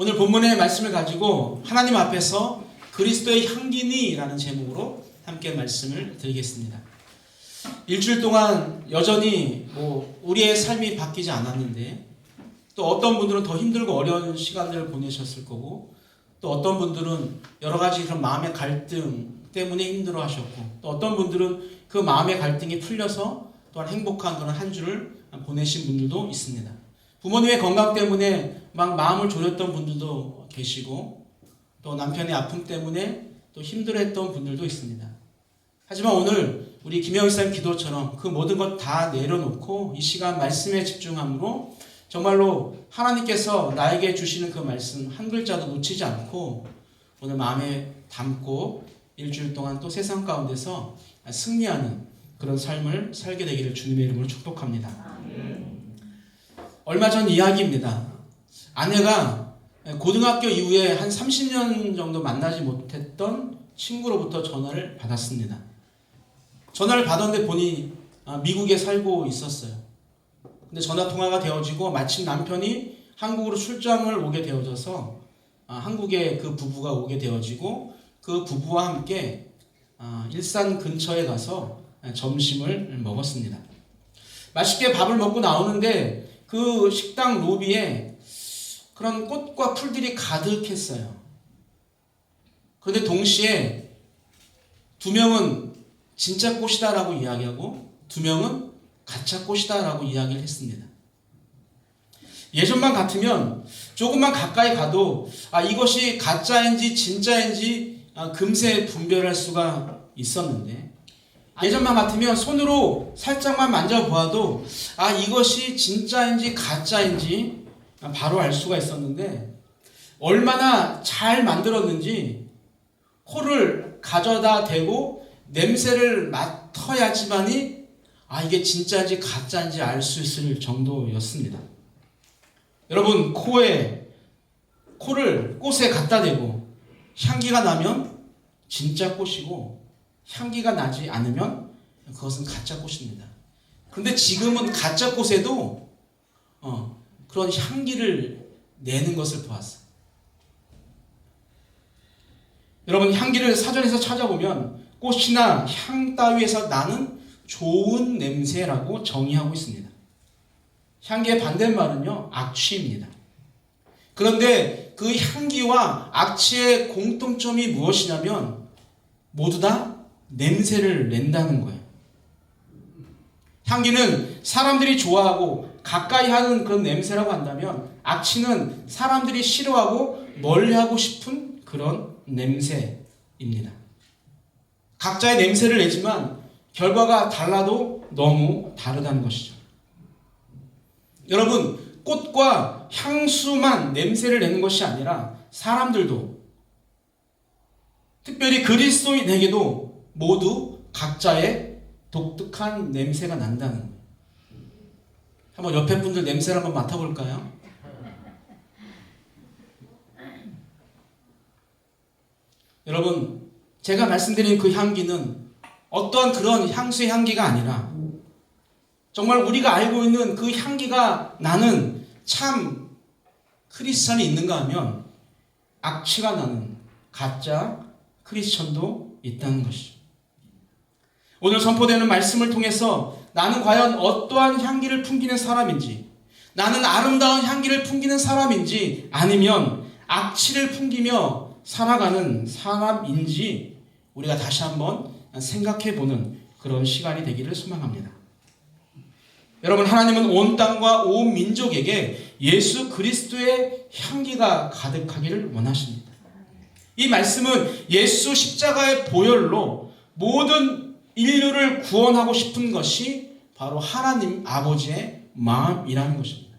오늘 본문의 말씀을 가지고 하나님 앞에서 그리스도의 향기니라는 제목으로 함께 말씀을 드리겠습니다. 일주일 동안 여전히 뭐 우리의 삶이 바뀌지 않았는데 또 어떤 분들은 더 힘들고 어려운 시간들을 보내셨을 거고 또 어떤 분들은 여러 가지 그런 마음의 갈등 때문에 힘들어 하셨고 또 어떤 분들은 그 마음의 갈등이 풀려서 또한 행복한 그런 한 주를 보내신 분들도 있습니다. 부모님의 건강 때문에 막 마음을 졸였던 분들도 계시고 또 남편의 아픔 때문에 또 힘들어했던 분들도 있습니다. 하지만 오늘 우리 김영희 사님 기도처럼 그 모든 것 다 내려놓고 이 시간 말씀에 집중함으로 정말로 하나님께서 나에게 주시는 그 말씀 한 글자도 놓치지 않고 오늘 마음에 담고 일주일 동안 또 세상 가운데서 승리하는 그런 삶을 살게 되기를 주님의 이름으로 축복합니다. 얼마 전 이야기입니다. 아내가 고등학교 이후에 한 30년 정도 만나지 못했던 친구로부터 전화를 받았습니다. 전화를 받았는데 보니 아, 미국에 살고 있었어요. 근데 전화 통화가 되어지고 마침 남편이 한국으로 출장을 오게 되어져서 아, 한국에 그 부부가 오게 되어지고 그 부부와 함께 아, 일산 근처에 가서 점심을 먹었습니다. 맛있게 밥을 먹고 나오는데 그 식당 로비에 그런 꽃과 풀들이 가득했어요. 그런데 동시에 두 명은 진짜 꽃이다라고 이야기하고 두 명은 가짜 꽃이다라고 이야기를 했습니다. 예전만 같으면 조금만 가까이 가도 아 이것이 가짜인지 진짜인지 아, 금세 분별할 수가 있었는데 예전만 같으면 손으로 살짝만 만져보아도 아 이것이 진짜인지 가짜인지 바로 알 수가 있었는데 얼마나 잘 만들었는지 코를 가져다 대고 냄새를 맡아야지만이 아 이게 진짜인지 가짜인지 알 수 있을 정도였습니다. 여러분 코에 코를 꽃에 갖다 대고 향기가 나면 진짜 꽃이고 향기가 나지 않으면 그것은 가짜 꽃입니다. 그런데 지금은 가짜 꽃에도 어, 그런 향기를 내는 것을 보았어요. 여러분 향기를 사전에서 찾아보면 꽃이나 향 따위에서 나는 좋은 냄새라고 정의하고 있습니다. 향기의 반대말은요 악취입니다. 그런데 그 향기와 악취의 공통점이 무엇이냐면 모두 다 냄새를 낸다는 거예요. 향기는 사람들이 좋아하고 가까이 하는 그런 냄새라고 한다면 악취는 사람들이 싫어하고 멀리하고 싶은 그런 냄새입니다. 각자의 냄새를 내지만 결과가 달라도 너무 다르다는 것이죠. 여러분, 꽃과 향수만 냄새를 내는 것이 아니라 사람들도 특별히 그리스도인에게도 모두 각자의 독특한 냄새가 난다는. 한번 옆에 분들 냄새를 한번 맡아볼까요? 여러분, 제가 말씀드린 그 향기는 어떠한 그런 향수의 향기가 아니라 정말 우리가 알고 있는 그 향기가 나는 참 크리스천이 있는가 하면 악취가 나는 가짜 크리스천도 있다는 것이죠. 오늘 선포되는 말씀을 통해서 나는 과연 어떠한 향기를 풍기는 사람인지, 나는 아름다운 향기를 풍기는 사람인지, 아니면 악취를 풍기며 살아가는 사람인지 우리가 다시 한번 생각해 보는 그런 시간이 되기를 소망합니다. 여러분, 하나님은 온 땅과 온 민족에게 예수 그리스도의 향기가 가득하기를 원하십니다. 이 말씀은 예수 십자가의 보혈로 모든 인류를 구원하고 싶은 것이 바로 하나님 아버지의 마음이라는 것입니다.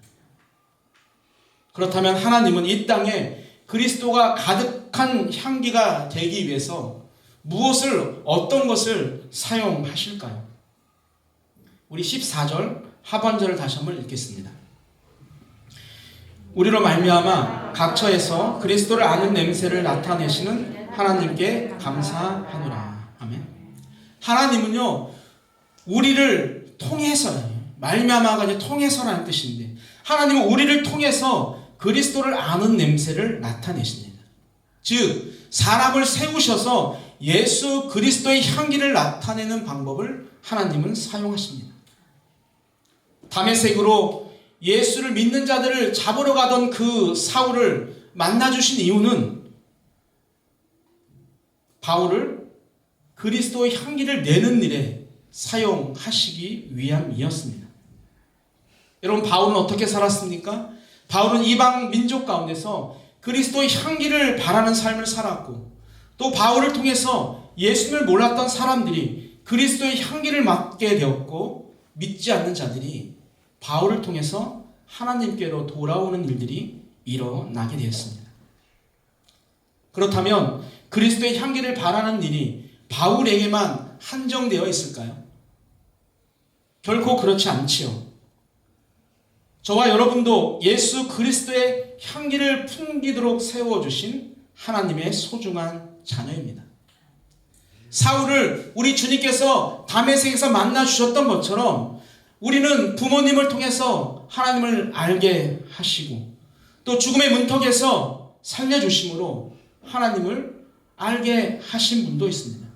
그렇다면 하나님은 이 땅에 그리스도가 가득한 향기가 되기 위해서 무엇을 어떤 것을 사용하실까요? 우리 14절 하반절을 다시 한번 읽겠습니다. 우리로 말미암아 각처에서 그리스도를 아는 냄새를 나타내시는 하나님께 감사하노라. 하나님은요 우리를 통해서 말미암아가 이제 통해서라는 뜻인데 하나님은 우리를 통해서 그리스도를 아는 냄새를 나타내십니다. 즉 사람을 세우셔서 예수 그리스도의 향기를 나타내는 방법을 하나님은 사용하십니다. 담에색으로 예수를 믿는 자들을 잡으러 가던 그 사울을 만나 주신 이유는 바울을 그리스도의 향기를 내는 일에 사용하시기 위함이었습니다. 여러분 바울은 어떻게 살았습니까? 바울은 이방 민족 가운데서 그리스도의 향기를 바라는 삶을 살았고 또 바울을 통해서 예수님을 몰랐던 사람들이 그리스도의 향기를 맡게 되었고 믿지 않는 자들이 바울을 통해서 하나님께로 돌아오는 일들이 일어나게 되었습니다. 그렇다면 그리스도의 향기를 바라는 일이 바울에게만 한정되어 있을까요? 결코 그렇지 않지요. 저와 여러분도 예수 그리스도의 향기를 풍기도록 세워주신 하나님의 소중한 자녀입니다. 사울을 우리 주님께서 담에색에서 만나 주셨던 것처럼 우리는 부모님을 통해서 하나님을 알게 하시고 또 죽음의 문턱에서 살려주심으로 하나님을 알게 하신 분도 있습니다.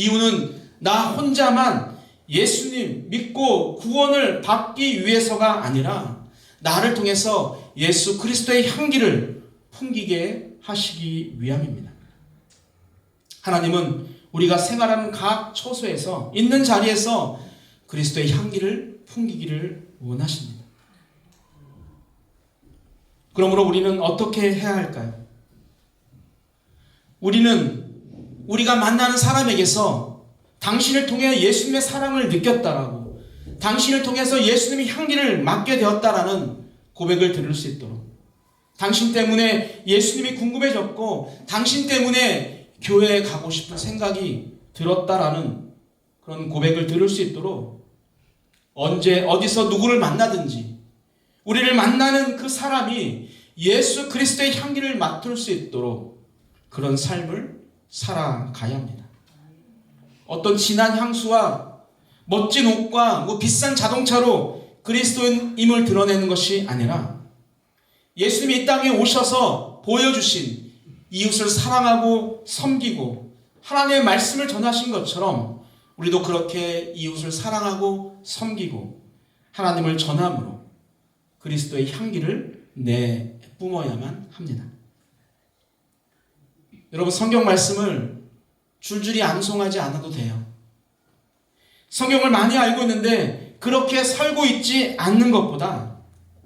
이유는 나 혼자만 예수님 믿고 구원을 받기 위해서가 아니라 나를 통해서 예수 그리스도의 향기를 풍기게 하시기 위함입니다. 하나님은 우리가 생활하는 각 처소에서 있는 자리에서 그리스도의 향기를 풍기기를 원하십니다. 그러므로 우리는 어떻게 해야 할까요? 우리는 우리가 만나는 사람에게서 당신을 통해 예수님의 사랑을 느꼈다라고 당신을 통해서 예수님의 향기를 맡게 되었다라는 고백을 들을 수 있도록. 당신 때문에 예수님이 궁금해졌고 당신 때문에 교회에 가고 싶은 생각이 들었다라는 그런 고백을 들을 수 있도록 언제 어디서 누구를 만나든지 우리를 만나는 그 사람이 예수 그리스도의 향기를 맡을 수 있도록 그런 삶을 살아가야 합니다. 어떤 진한 향수와 멋진 옷과 뭐 비싼 자동차로 그리스도인임을 드러내는 것이 아니라 예수님이 이 땅에 오셔서 보여주신 이웃을 사랑하고 섬기고 하나님의 말씀을 전하신 것처럼 우리도 그렇게 이웃을 사랑하고 섬기고 하나님을 전함으로 그리스도의 향기를 내 뿜어야만 합니다. 여러분 성경 말씀을 줄줄이 암송하지 않아도 돼요. 성경을 많이 알고 있는데 그렇게 살고 있지 않는 것보다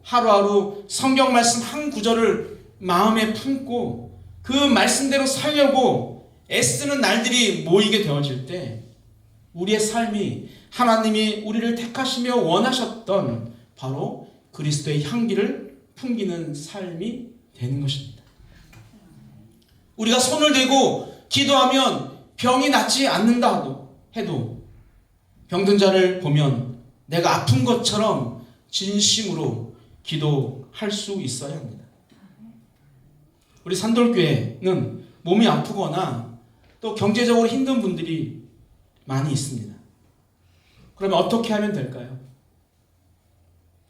하루하루 성경 말씀 한 구절을 마음에 품고 그 말씀대로 살려고 애쓰는 날들이 모이게 되어질 때 우리의 삶이 하나님이 우리를 택하시며 원하셨던 바로 그리스도의 향기를 풍기는 삶이 되는 것입니다. 우리가 손을 대고 기도하면 병이 낫지 않는다 해도 병든 자를 보면 내가 아픈 것처럼 진심으로 기도할 수 있어야 합니다. 우리 산돌교회는 몸이 아프거나 또 경제적으로 힘든 분들이 많이 있습니다. 그러면 어떻게 하면 될까요?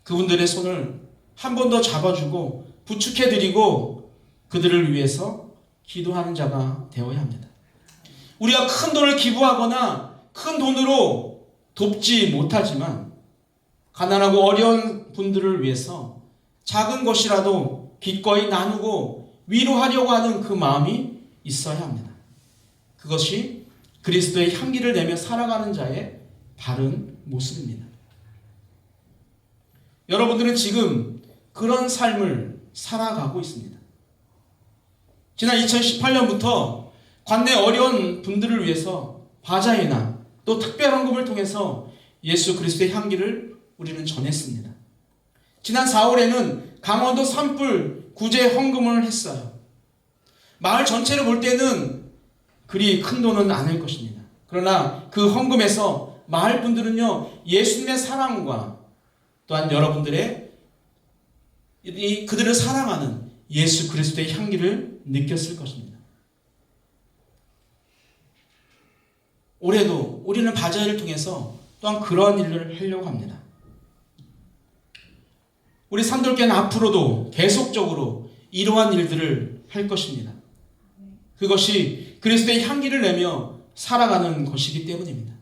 그분들의 손을 한 번 더 잡아주고 부축해드리고 그들을 위해서 기도하는 자가 되어야 합니다. 우리가 큰 돈을 기부하거나 큰 돈으로 돕지 못하지만 가난하고 어려운 분들을 위해서 작은 것이라도 기꺼이 나누고 위로하려고 하는 그 마음이 있어야 합니다. 그것이 그리스도의 향기를 내며 살아가는 자의 바른 모습입니다. 여러분들은 지금 그런 삶을 살아가고 있습니다. 지난 2018년부터 관내 어려운 분들을 위해서 바자회나 또 특별헌금을 통해서 예수 그리스도의 향기를 우리는 전했습니다. 지난 4월에는 강원도 산불 구제 헌금을 했어요. 마을 전체를 볼 때는 그리 큰 돈은 아닐 것입니다. 그러나 그 헌금에서 마을 분들은요, 예수님의 사랑과 또한 여러분들의 이 그들을 사랑하는 예수 그리스도의 향기를 느꼈을 것입니다. 올해도 우리는 바자회를 통해서 또한 그러한 일을 하려고 합니다. 우리 산돌교는 앞으로도 계속적으로 이러한 일들을 할 것입니다. 그것이 그리스도의 향기를 내며 살아가는 것이기 때문입니다.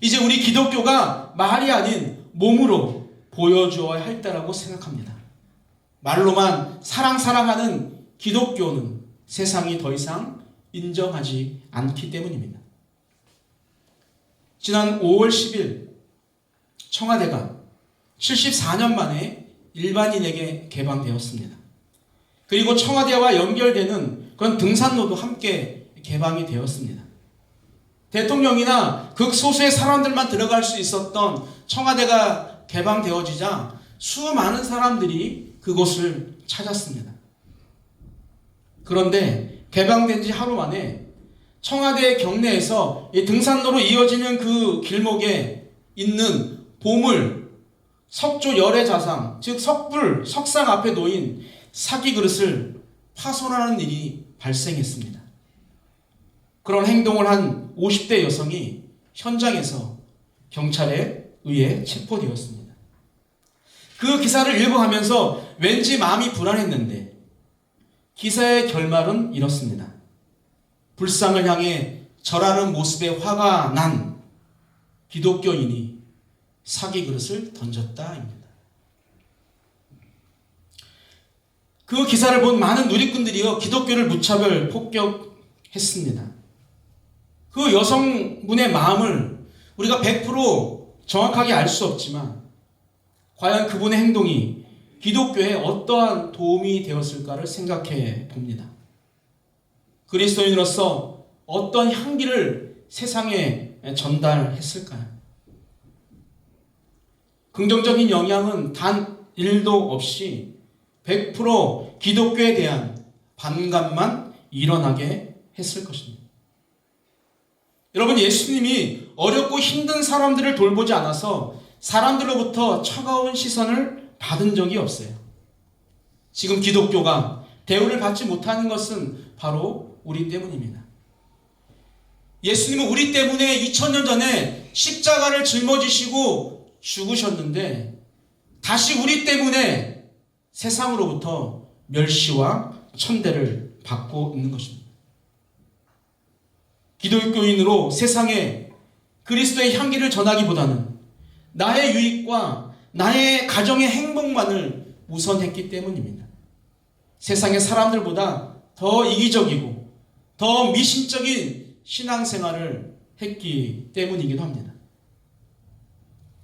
이제 우리 기독교가 말이 아닌 몸으로 보여주어야 할 때라고 생각합니다. 말로만 사랑 사랑하는 기독교는 세상이 더 이상 인정하지 않기 때문입니다. 지난 5월 10일 청와대가 74년 만에 일반인에게 개방되었습니다. 그리고 청와대와 연결되는 그런 등산로도 함께 개방이 되었습니다. 대통령이나 극소수의 사람들만 들어갈 수 있었던 청와대가 개방되어지자 수많은 사람들이 그곳을 찾았습니다. 그런데 개방된 지 하루 만에 청와대 경내에서 이 등산로로 이어지는 그 길목에 있는 보물, 석조 열애 자상, 즉 석불, 석상 앞에 놓인 사기 그릇을 파손하는 일이 발생했습니다. 그런 행동을 한 50대 여성이 현장에서 경찰에 의해 체포되었습니다. 그 기사를 읽어가면서 왠지 마음이 불안했는데 기사의 결말은 이렇습니다. 불상을 향해 절하는 모습에 화가 난 기독교인이 사기 그릇을 던졌다입니다. 그 기사를 본 많은 누리꾼들이요 기독교를 무차별 폭격했습니다. 그 여성분의 마음을 우리가 100% 정확하게 알 수 없지만 과연 그분의 행동이 기독교에 어떠한 도움이 되었을까를 생각해 봅니다. 그리스도인으로서 어떤 향기를 세상에 전달했을까요? 긍정적인 영향은 단 1도 없이 100% 기독교에 대한 반감만 일어나게 했을 것입니다. 여러분, 예수님이 어렵고 힘든 사람들을 돌보지 않아서 사람들로부터 차가운 시선을 받은 적이 없어요. 지금 기독교가 대우를 받지 못하는 것은 바로 우리 때문입니다. 예수님은 우리 때문에 2000년 전에 십자가를 짊어지시고 죽으셨는데 다시 우리 때문에 세상으로부터 멸시와 천대를 받고 있는 것입니다. 기독교인으로 세상에 그리스도의 향기를 전하기보다는 나의 유익과 나의 가정의 행복만을 우선했기 때문입니다. 세상의 사람들보다 더 이기적이고 더 미신적인 신앙생활을 했기 때문이기도 합니다.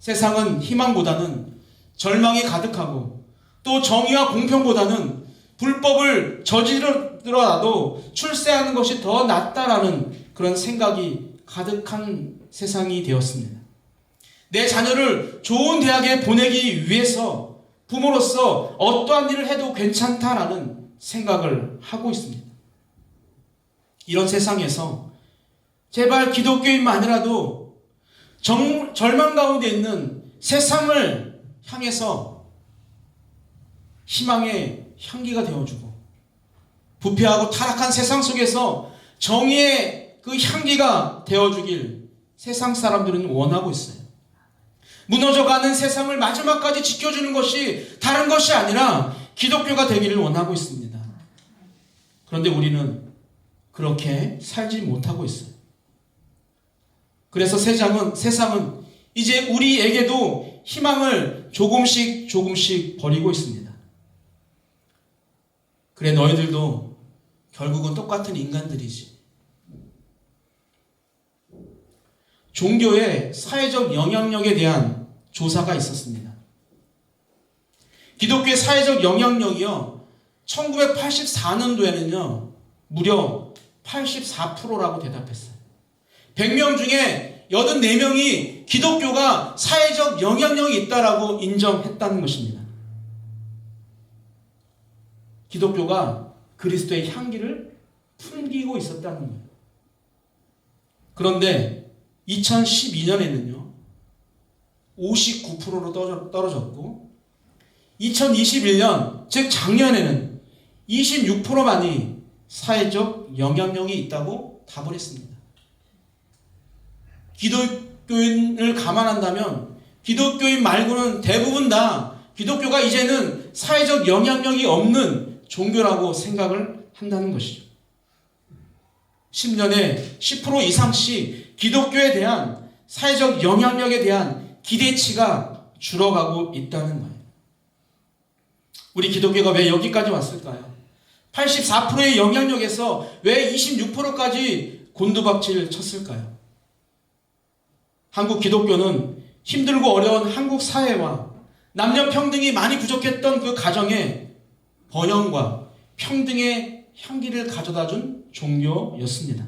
세상은 희망보다는 절망이 가득하고 또 정의와 공평보다는 불법을 저지르더라도 출세하는 것이 더 낫다라는 그런 생각이 가득한 세상이 되었습니다. 내 자녀를 좋은 대학에 보내기 위해서 부모로서 어떠한 일을 해도 괜찮다라는 생각을 하고 있습니다. 이런 세상에서 제발 기독교인만이라도 정, 절망 가운데 있는 세상을 향해서 희망의 향기가 되어주고 부패하고 타락한 세상 속에서 정의의 그 향기가 되어주길 세상 사람들은 원하고 있어요. 무너져가는 세상을 마지막까지 지켜주는 것이 다른 것이 아니라 기독교가 되기를 원하고 있습니다. 그런데 우리는 그렇게 살지 못하고 있어요. 그래서 세상은, 세상은 이제 우리에게도 희망을 조금씩 조금씩 버리고 있습니다. 그래, 너희들도 결국은 똑같은 인간들이지. 종교의 사회적 영향력에 대한 조사가 있었습니다. 기독교의 사회적 영향력이요, 1984년도에는요, 무려 84%라고 대답했어요. 100명 중에 84명이 기독교가 사회적 영향력이 있다라고 인정했다는 것입니다. 기독교가 그리스도의 향기를 풍기고 있었다는 거예요. 그런데 2012년에는요, 59%로 떨어졌고, 2021년, 즉 작년에는 26%만이 사회적 영향력이 있다고 답을 했습니다. 기독교인을 감안한다면 기독교인 말고는 대부분 다 기독교가 이제는 사회적 영향력이 없는 종교라고 생각을 한다는 것이죠. 10년에 10% 이상씩 기독교에 대한 사회적 영향력에 대한 기대치가 줄어가고 있다는 거예요. 우리 기독교가 왜 여기까지 왔을까요? 84%의 영향력에서 왜 26%까지 곤두박질 쳤을까요? 한국 기독교는 힘들고 어려운 한국 사회와 남녀 평등이 많이 부족했던 그 가정에 번영과 평등의 향기를 가져다 준 종교였습니다.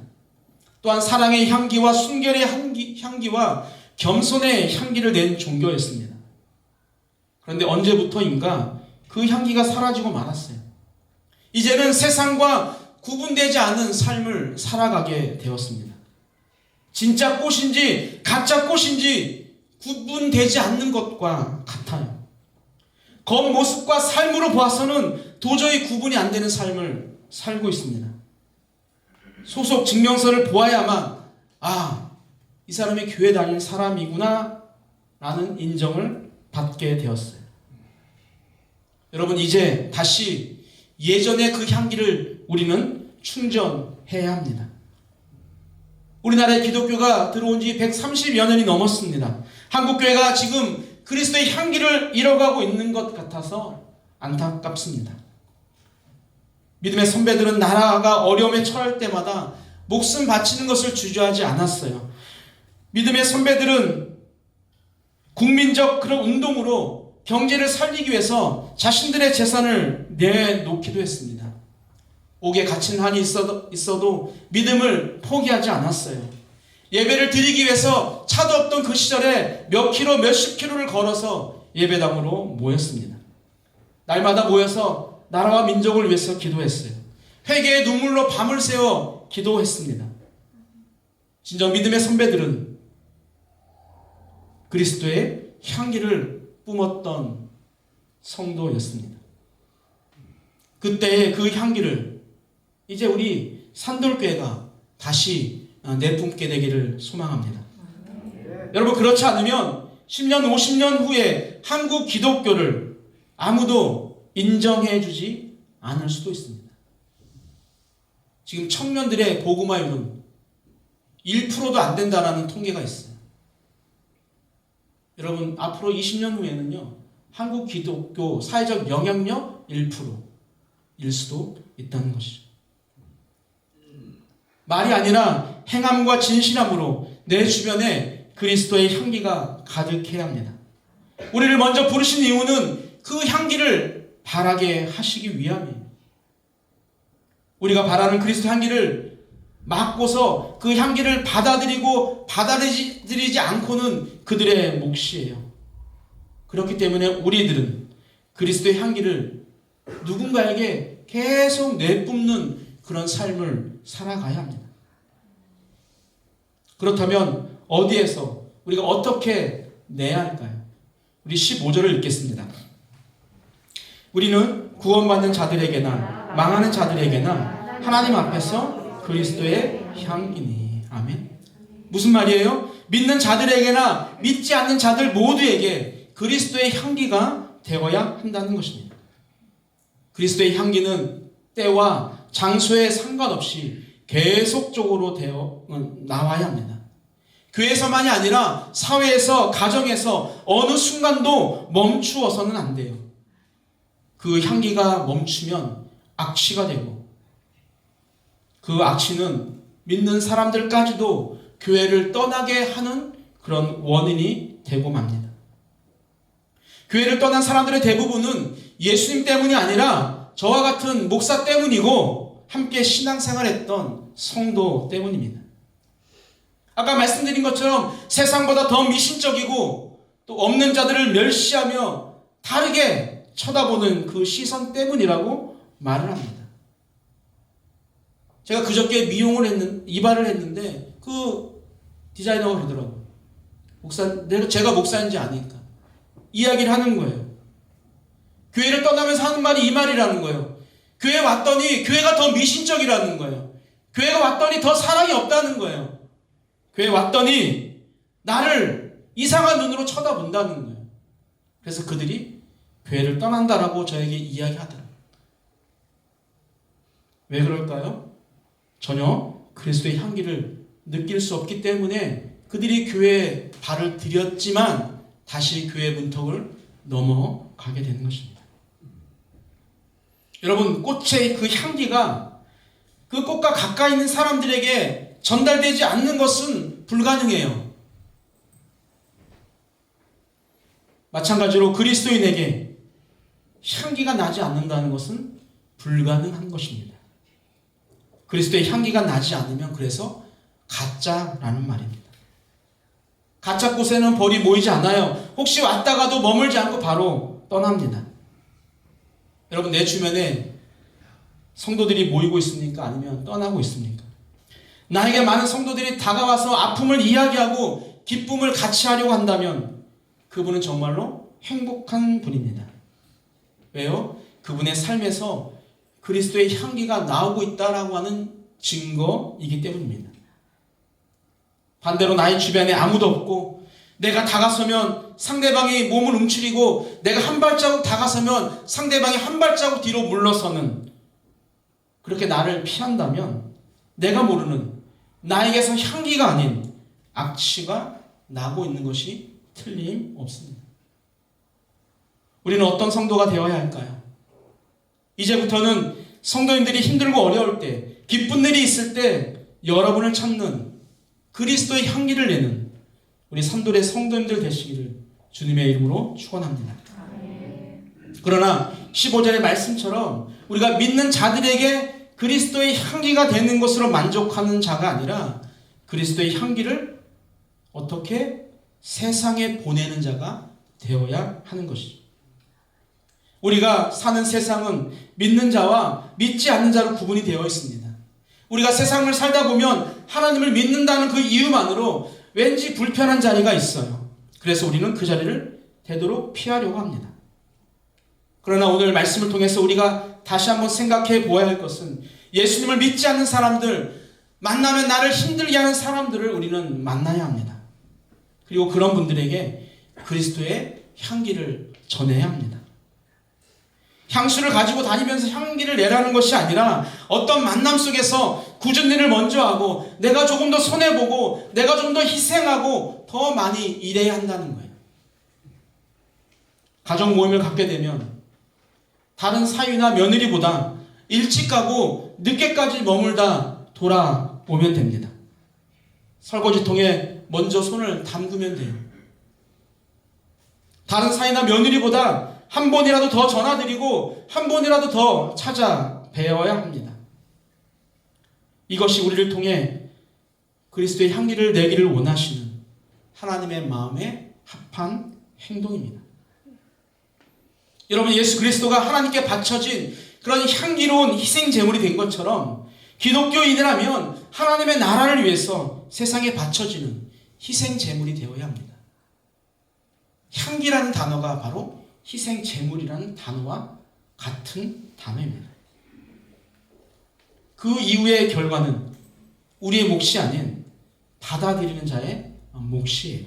또한 사랑의 향기와 순결의 향기, 향기와 겸손의 향기를 낸 종교였습니다. 그런데 언제부터인가 그 향기가 사라지고 말았어요. 이제는 세상과 구분되지 않은 삶을 살아가게 되었습니다. 진짜 꽃인지 가짜 꽃인지 구분되지 않는 것과 같아요. 겉모습과 삶으로 보아서는 도저히 구분이 안 되는 삶을 살고 있습니다. 소속 증명서를 보아야만 아, 이 사람이 교회 다니는 사람이구나 라는 인정을 받게 되었어요. 여러분 이제 다시 예전의 그 향기를 우리는 충전해야 합니다. 우리나라의 기독교가 들어온 지 130여 년이 넘었습니다. 한국교회가 지금 그리스도의 향기를 잃어가고 있는 것 같아서 안타깝습니다. 믿음의 선배들은 나라가 어려움에 처할 때마다 목숨 바치는 것을 주저하지 않았어요. 믿음의 선배들은 국민적 그런 운동으로 경제를 살리기 위해서 자신들의 재산을 내놓기도 했습니다. 옥에 갇힌 한이 있어도, 있어도 믿음을 포기하지 않았어요. 예배를 드리기 위해서 차도 없던 그 시절에 몇 킬로, 몇십 킬로를 걸어서 예배당으로 모였습니다. 날마다 모여서 나라와 민족을 위해서 기도했어요. 회개의 눈물로 밤을 새워 기도했습니다. 진정 믿음의 선배들은 그리스도의 향기를 뿜었던 성도였습니다. 그때의 그 향기를 이제 우리 산돌교회가 다시 내뿜게 되기를 소망합니다. 여러분 그렇지 않으면 10년, 50년 후에 한국 기독교를 아무도 인정해 주지 않을 수도 있습니다. 지금 청년들의 복음화율은 1%도 안 된다라는 통계가 있어요. 여러분 앞으로 20년 후에는요. 한국 기독교 사회적 영향력 1%일 수도 있다는 것이죠. 말이 아니라 행함과 진실함으로 내 주변에 그리스도의 향기가 가득해야 합니다. 우리를 먼저 부르신 이유는 그 향기를 바라게 하시기 위함이에요. 우리가 바라는 그리스도 향기를 맡고서 그 향기를 받아들이고 받아들이지 않고는 그들의 몫이에요. 그렇기 때문에 우리들은 그리스도의 향기를 누군가에게 계속 내뿜는 그런 삶을 살아가야 합니다. 그렇다면 어디에서 우리가 어떻게 내야 할까요? 우리 15절을 읽겠습니다. 우리는 구원받는 자들에게나 망하는 자들에게나 하나님 앞에서 그리스도의 향기니. 아멘. 무슨 말이에요? 믿는 자들에게나 믿지 않는 자들 모두에게 그리스도의 향기가 되어야 한다는 것입니다. 그리스도의 향기는 때와 장소에 상관없이 계속적으로 되어 나와야 합니다. 교회에서만이 아니라 사회에서, 가정에서 어느 순간도 멈추어서는 안 돼요. 그 향기가 멈추면 악취가 되고 그 악취는 믿는 사람들까지도 교회를 떠나게 하는 그런 원인이 되고 맙니다. 교회를 떠난 사람들의 대부분은 예수님 때문이 아니라 저와 같은 목사 때문이고 함께 신앙생활했던 성도 때문입니다. 아까 말씀드린 것처럼 세상보다 더 미신적이고 또 없는 자들을 멸시하며 다르게 쳐다보는 그 시선 때문이라고 말을 합니다. 제가 그저께 미용을 했는 이발을 했는데 그 디자이너가 그러더라고요. 목사 내가 제가 목사인지 아니까 이야기를 하는 거예요. 교회를 떠나면서 하는 말이 이 말이라는 거예요. 교회 왔더니 교회가 더 미신적이라는 거예요. 교회가 왔더니 더 사랑이 없다는 거예요. 교회 왔더니 나를 이상한 눈으로 쳐다본다는 거예요. 그래서 그들이 교회를 떠난다라고 저에게 이야기하더라고요. 왜 그럴까요? 전혀 그리스도의 향기를 느낄 수 없기 때문에 그들이 교회에 발을 들였지만 다시 교회 문턱을 넘어가게 되는 것입니다. 여러분, 꽃의 그 향기가 그 꽃과 가까이 있는 사람들에게 전달되지 않는 것은 불가능해요. 마찬가지로 그리스도인에게 향기가 나지 않는다는 것은 불가능한 것입니다. 그리스도의 향기가 나지 않으면 그래서 가짜라는 말입니다. 가짜 꽃에는 벌이 모이지 않아요. 혹시 왔다가도 머물지 않고 바로 떠납니다. 여러분 내 주변에 성도들이 모이고 있습니까? 아니면 떠나고 있습니까? 나에게 많은 성도들이 다가와서 아픔을 이야기하고 기쁨을 같이 하려고 한다면 그분은 정말로 행복한 분입니다. 왜요? 그분의 삶에서 그리스도의 향기가 나오고 있다라고 하는 증거이기 때문입니다. 반대로 나의 주변에 아무도 없고 내가 다가서면 상대방이 몸을 움츠리고 내가 한 발자국 다가서면 상대방이 한 발자국 뒤로 물러서는 그렇게 나를 피한다면 내가 모르는 나에게서 향기가 아닌 악취가 나고 있는 것이 틀림없습니다. 우리는 어떤 성도가 되어야 할까요? 이제부터는 성도님들이 힘들고 어려울 때, 기쁜 일이 있을 때 여러분을 찾는 그리스도의 향기를 내는 우리 산돌의 성도님들 되시기를 주님의 이름으로 축원합니다. 그러나 15절의 말씀처럼 우리가 믿는 자들에게 그리스도의 향기가 되는 것으로 만족하는 자가 아니라 그리스도의 향기를 어떻게 세상에 보내는 자가 되어야 하는 것이죠. 우리가 사는 세상은 믿는 자와 믿지 않는 자로 구분이 되어 있습니다. 우리가 세상을 살다 보면 하나님을 믿는다는 그 이유만으로 왠지 불편한 자리가 있어요. 그래서 우리는 그 자리를 되도록 피하려고 합니다. 그러나 오늘 말씀을 통해서 우리가 다시 한번 생각해 보아야 할 것은 예수님을 믿지 않는 사람들, 만나면 나를 힘들게 하는 사람들을 우리는 만나야 합니다. 그리고 그런 분들에게 그리스도의 향기를 전해야 합니다. 향수를 가지고 다니면서 향기를 내라는 것이 아니라 어떤 만남 속에서 굳은 일을 먼저 하고 내가 조금 더 손해보고 내가 좀 더 희생하고 더 많이 일해야 한다는 거예요. 가정 모임을 갖게 되면 다른 사위나 며느리보다 일찍 가고 늦게까지 머물다 돌아오면 됩니다. 설거지통에 먼저 손을 담그면 돼요. 다른 사위나 며느리보다 한 번이라도 더 전화드리고 한 번이라도 더 찾아뵈어야 합니다. 이것이 우리를 통해 그리스도의 향기를 내기를 원하시는 하나님의 마음에 합한 행동입니다. 여러분 예수 그리스도가 하나님께 바쳐진 그런 향기로운 희생 제물이 된 것처럼 기독교인이라면 하나님의 나라를 위해서 세상에 바쳐지는 희생 제물이 되어야 합니다. 향기라는 단어가 바로 희생 제물이라는 단어와 같은 단어입니다. 그 이후의 결과는 우리의 몫이 아닌 받아들이는 자의 몫이에요.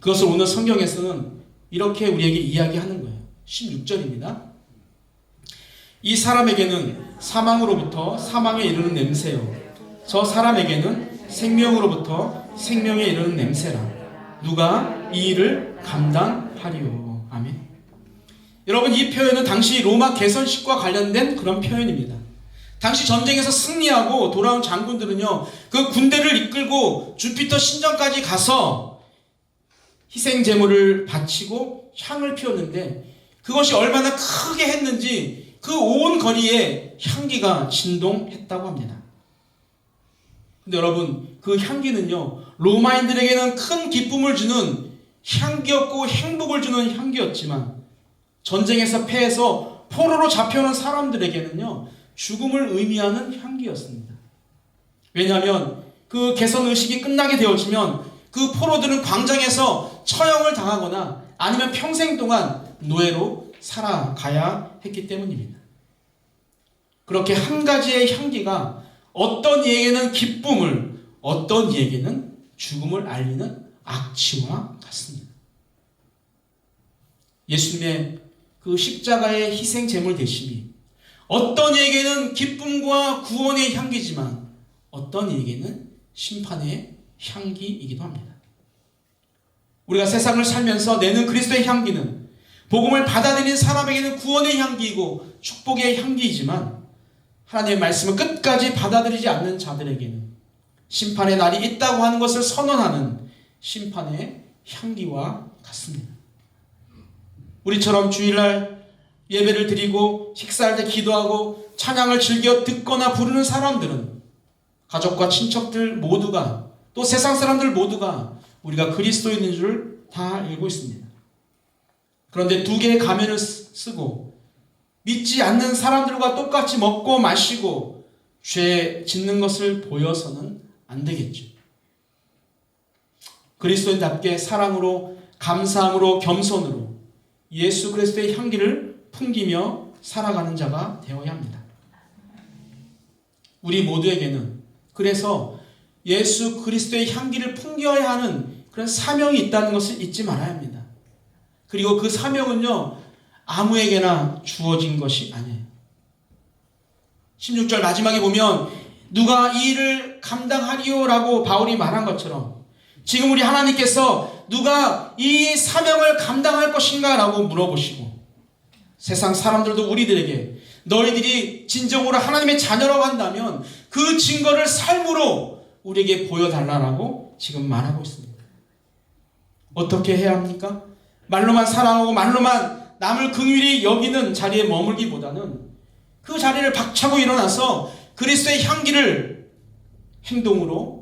그것을 오늘 성경에서는 이렇게 우리에게 이야기하는 거예요. 16절입니다. 이 사람에게는 사망으로부터 사망에 이르는 냄새요. 저 사람에게는 생명으로부터 생명에 이르는 냄새라. 누가 이 일을 감당하리요. 여러분 이 표현은 당시 로마 개선식과 관련된 그런 표현입니다. 당시 전쟁에서 승리하고 돌아온 장군들은요, 그 군대를 이끌고 주피터 신전까지 가서 희생 제물을 바치고 향을 피웠는데 그것이 얼마나 크게 했는지 그 온 거리에 향기가 진동했다고 합니다. 근데 여러분, 그 향기는요, 로마인들에게는 큰 기쁨을 주는 향기였고 행복을 주는 향기였지만 전쟁에서 패해서 포로로 잡혀오는 사람들에게는요, 죽음을 의미하는 향기였습니다. 왜냐하면 그 개선 의식이 끝나게 되어지면 그 포로들은 광장에서 처형을 당하거나 아니면 평생 동안 노예로 살아가야 했기 때문입니다. 그렇게 한 가지의 향기가 어떤 이에게는 기쁨을, 어떤 이에게는 죽음을 알리는 악취와 같습니다. 예수님의 그 십자가의 희생 제물 되심이 어떤 이에게는 기쁨과 구원의 향기지만 어떤 이에게는 심판의 향기이기도 합니다. 우리가 세상을 살면서 내는 그리스도의 향기는 복음을 받아들인 사람에게는 구원의 향기이고 축복의 향기이지만 하나님의 말씀을 끝까지 받아들이지 않는 자들에게는 심판의 날이 있다고 하는 것을 선언하는 심판의 향기와 같습니다. 우리처럼 주일날 예배를 드리고 식사할 때 기도하고 찬양을 즐겨 듣거나 부르는 사람들은 가족과 친척들 모두가 또 세상 사람들 모두가 우리가 그리스도인인 줄 다 알고 있습니다. 그런데 두 개의 가면을 쓰- 쓰고 믿지 않는 사람들과 똑같이 먹고 마시고 죄 짓는 것을 보여서는 안 되겠죠. 그리스도인답게 사랑으로 감사함으로 겸손으로 예수 그리스도의 향기를 풍기며 살아가는 자가 되어야 합니다. 우리 모두에게는 그래서 예수 그리스도의 향기를 풍겨야 하는 그런 사명이 있다는 것을 잊지 말아야 합니다. 그리고 그 사명은요, 아무에게나 주어진 것이 아니에요. 16절 마지막에 보면 누가 이 일을 감당하리요라고 바울이 말한 것처럼 지금 우리 하나님께서 누가 이 사명을 감당할 것인가 라고 물어보시고 세상 사람들도 우리들에게 너희들이 진정으로 하나님의 자녀라고 한다면 그 증거를 삶으로 우리에게 보여달라고 지금 말하고 있습니다. 어떻게 해야 합니까? 말로만 사랑하고 말로만 남을 긍휼히 여기는 자리에 머물기보다는 그 자리를 박차고 일어나서 그리스도의 향기를 행동으로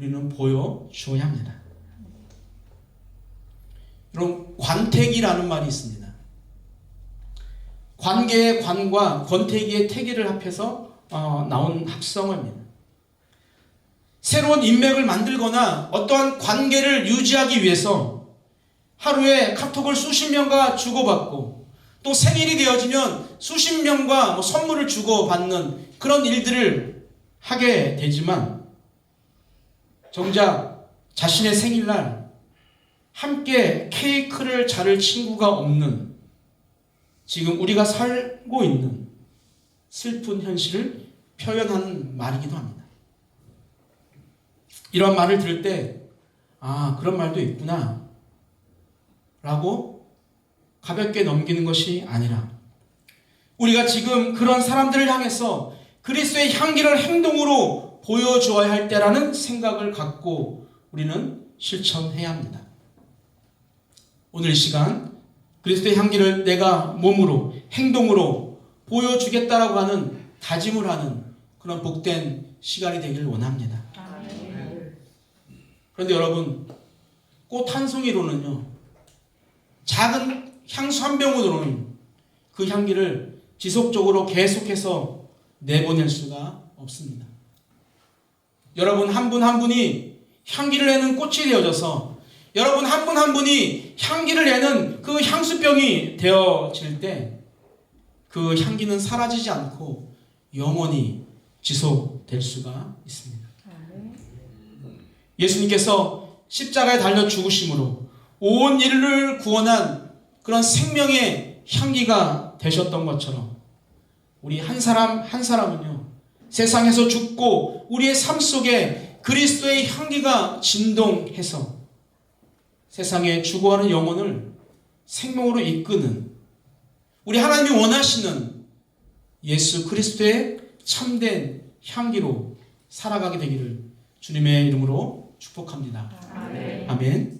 우리는 보여주어야 합니다. 여러분, 관택이라는 말이 있습니다. 관계의 관과 권태기의 태기를 합해서 어, 나온 합성어입니다. 새로운 인맥을 만들거나 어떠한 관계를 유지하기 위해서 하루에 카톡을 수십 명과 주고받고 또 생일이 되어지면 수십 명과 뭐 선물을 주고받는 그런 일들을 하게 되지만 정작 자신의 생일날 함께 케이크를 자를 친구가 없는 지금 우리가 살고 있는 슬픈 현실을 표현하는 말이기도 합니다. 이런 말을 들을 때, 아, 그런 말도 있구나. 라고 가볍게 넘기는 것이 아니라, 우리가 지금 그런 사람들을 향해서 그리스도의 향기를 행동으로 보여주어야 할 때라는 생각을 갖고 우리는 실천해야 합니다. 오늘 이 시간 그리스도의 향기를 내가 몸으로 행동으로 보여주겠다라고 하는 다짐을 하는 그런 복된 시간이 되기를 원합니다. 그런데 여러분 꽃 한 송이로는요 작은 향수 한 병으로는 그 향기를 지속적으로 계속해서 내보낼 수가 없습니다. 여러분 한분한 분이 향기를 내는 꽃이 되어져서 여러분 한분한 분이 향기를 내는 그 향수병이 되어질 때 그 향기는 사라지지 않고 영원히 지속될 수가 있습니다. 예수님께서 십자가에 달려 죽으심으로 온 인류를 구원한 그런 생명의 향기가 되셨던 것처럼 우리 한 사람 한 사람은요 세상에서 죽고 우리의 삶 속에 그리스도의 향기가 진동해서 세상에 죽어가는 영혼을 생명으로 이끄는 우리 하나님이 원하시는 예수 그리스도의 참된 향기로 살아가게 되기를 주님의 이름으로 축복합니다. 아멘.